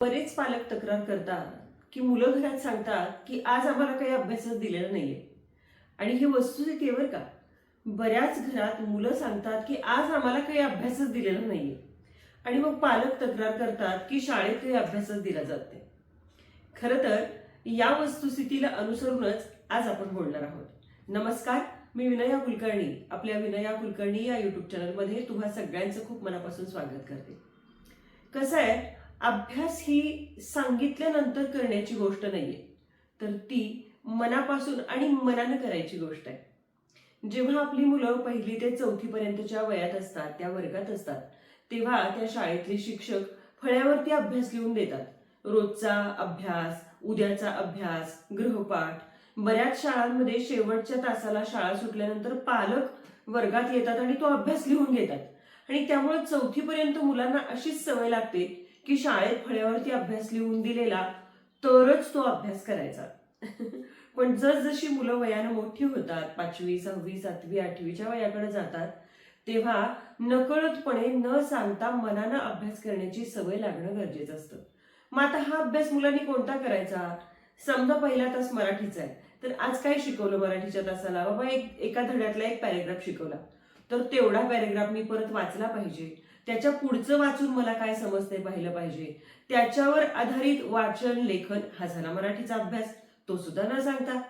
बरेच पालक तक्रार करतात की मुलं घरात सांगतात की आज आम्हाला काही अभ्यासच दिलेला नाहीये. आणि ही वस्तुस्थिती आहे बरं का. बऱ्याच घरात मुलं सांगतात की आज आम्हाला काही अभ्यासच दिलेला नाहीये. आणि मग पालक तक्रार करतात की शाळेत काही अभ्यासच दिला जात नाही. खरं तर या वस्तुस्थितीला अनुसरूनच आज आपण बोलणार आहोत. नमस्कार मी विनया कुलकर्णी. आपल्या विनया कुलकर्णी या युट्यूब चॅनलमध्ये तुम्हा सगळ्यांचं खूप मनापासून स्वागत करते. कसं आहे? अभ्यास ही सांगितल्यानंतर करण्याची गोष्ट नाहीये. तर ती मनापासून आणि मनानं करायची गोष्ट आहे. जेव्हा आपली मुलं पहिली ते चौथीपर्यंतच्या वयात असतात त्या वर्गात असतात तेव्हा त्या शाळेतले शिक्षक फळ्यावरती अभ्यास लिहून देतात. रोजचा अभ्यास उद्याचा अभ्यास गृहपाठ बऱ्याच शाळांमध्ये शेवटच्या तासाला शाळा सुटल्यानंतर पालक वर्गात येतात आणि तो अभ्यास लिहून घेतात. आणि त्यामुळे चौथीपर्यंत मुलांना अशीच सवय लागते की शाळेत फळ्यावरती अभ्यास लिहून दिलेला तरच तो अभ्यास करायचा. पण जसजशी मुलं वयानं मोठी होतात पाचवी सहावी सातवी आठवीच्या वयाकडे जातात तेव्हा नकळतपणे न सांगता मनानं अभ्यास करण्याची सवय लागणं गरजेचं असतं. मग आता हा अभ्यास मुलांनी कोणता करायचा? समजा पहिला तास मराठीचा आहे. तर आज काय शिकवलं मराठीच्या तासाला? बाबा एक एका धड्यातला एक पॅरेग्राफ शिकवला. तर तेवढा पॅरेग्राफ मी परत वाचला पाहिजे. त्याच्या पुढचं वाचून मला काय समजतंय पाहिलं पाहिजे. त्याच्यावर आधारित वाचन लेखन हा झाला मराठीचा अभ्यास. तो सुद्धा न सांगता.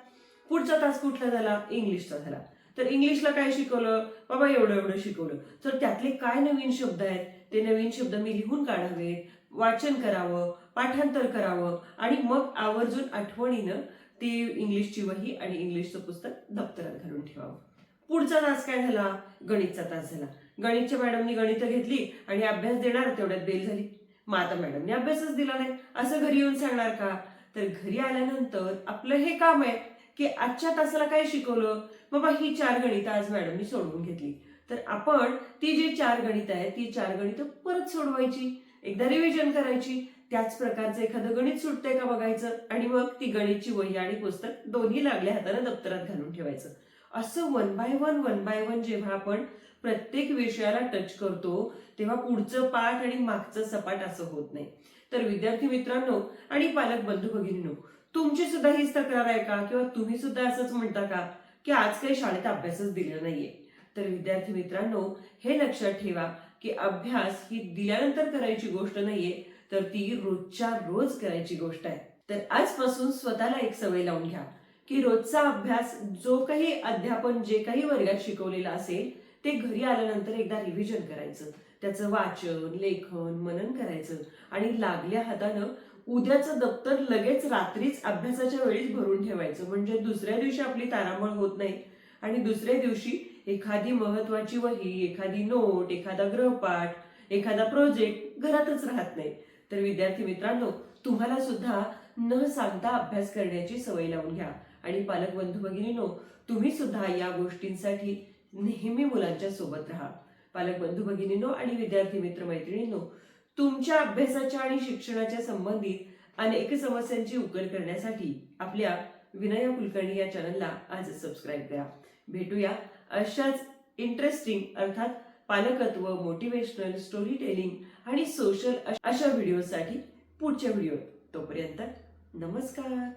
पुढचा तास कुठला झाला? इंग्लिशचा झाला. तर इंग्लिशला काय शिकवलं? बाबा एवढं एवढं शिकवलं. तर त्यातले काय नवीन शब्द आहेत? ते नवीन शब्द मी लिहून काढावेत वाचन करावं पाठांतर करावं. आणि मग आवर्जून आठवणीनं ती इंग्लिशची वही आणि इंग्लिशचं पुस्तक दप्तरात घालून ठेवावं. पुढचा तास काय झाला? गणितचा तास झाला. गणितच्या मॅडमनी गणित घेतली आणि अभ्यास देणार तेवढ्यात बेल झाली. मग आता मॅडमने अभ्यासच दिला नाही. असं घरी येऊन सांगणार का? तर घरी आल्यानंतर आपलं हे काम आहे की आजच्या तासाला काय शिकवलं? बाबा ही चार गणितं आज मॅडमनी सोडवून घेतली. तर आपण ती जी चार गणित आहे ती चार गणितं परत सोडवायची. एकदा रिव्हिजन करायची. त्याच प्रकारचं एखादं गणित सुटतंय का बघायचं? आणि मग ती गणितची वही आणि पुस्तक दोन्ही लागल्या हाताने दप्तरात घालून ठेवायचं. असं one by one one by one जेव्हा आपण प्रत्येक विषयाला टच करतो तेव्हा पुढचं पाठ आणि मागचं सपाट असं होत नाही. तर विद्यार्थी मित्रांनो आणि पालक बंधू भगिनींनो तुमची सुद्धा हीच तक्रार आहे का? किंवा तुम्ही सुद्धा असंच म्हणता का? की आज काही शाळेत अभ्यासच दिला नाहीये. तर विद्यार्थी मित्रांनो हे लक्षात ठेवा की अभ्यास ही दिल्यानंतर करायची गोष्ट नाहीये तर ती रोजच्या रोज करायची गोष्ट आहे. तर आजपासून स्वतःला एक सवय लावून घ्या. की रोजचा अभ्यास जो काही अध्यापन जे काही वर्गात शिकवलेलं असेल ते घरी आल्यानंतर एकदा रिव्हिजन करायचं. त्याचं वाचन लेखन मनन करायचं. आणि लागल्या हातानं उद्याचं दप्तर लगेच रात्रीच अभ्यासाच्या वेळीच भरून ठेवायचं. म्हणजे दुसऱ्या दिवशी आपली तारांबळ होत नाही. आणि दुसऱ्या दिवशी एखादी महत्वाची वही एखादी नोट एखादा गृहपाठ एखादा प्रोजेक्ट घरातच राहत नाही. तर विद्यार्थी मित्रांनो तुम्हाला सुद्धा न सांगता अभ्यास करण्याची सवय लावून घ्या. आणि पालक बंधू भगिनीनो तुम्ही सुद्धा या गोष्टींसाठी नेहमी मुलांच्या सोबत राहा. पालक बंधू भगिनीनो आणि विद्यार्थी मित्र मैत्रिणींनो तुमच्या अभ्यासाच्या आणि शिक्षणाच्या संबंधित अनेक समस्यांची उकल करण्यासाठी आपल्या विनया कुलकर्णी या चॅनलला आज सबस्क्राईब करा. भेटूया अशाच इंटरेस्टिंग अर्थात पालकत्व मोटिवेशनल स्टोरी टेलिंग आणि सोशल अशा व्हिडिओसाठी पुढच्या व्हिडिओ तोपर्यंत नमस्कार.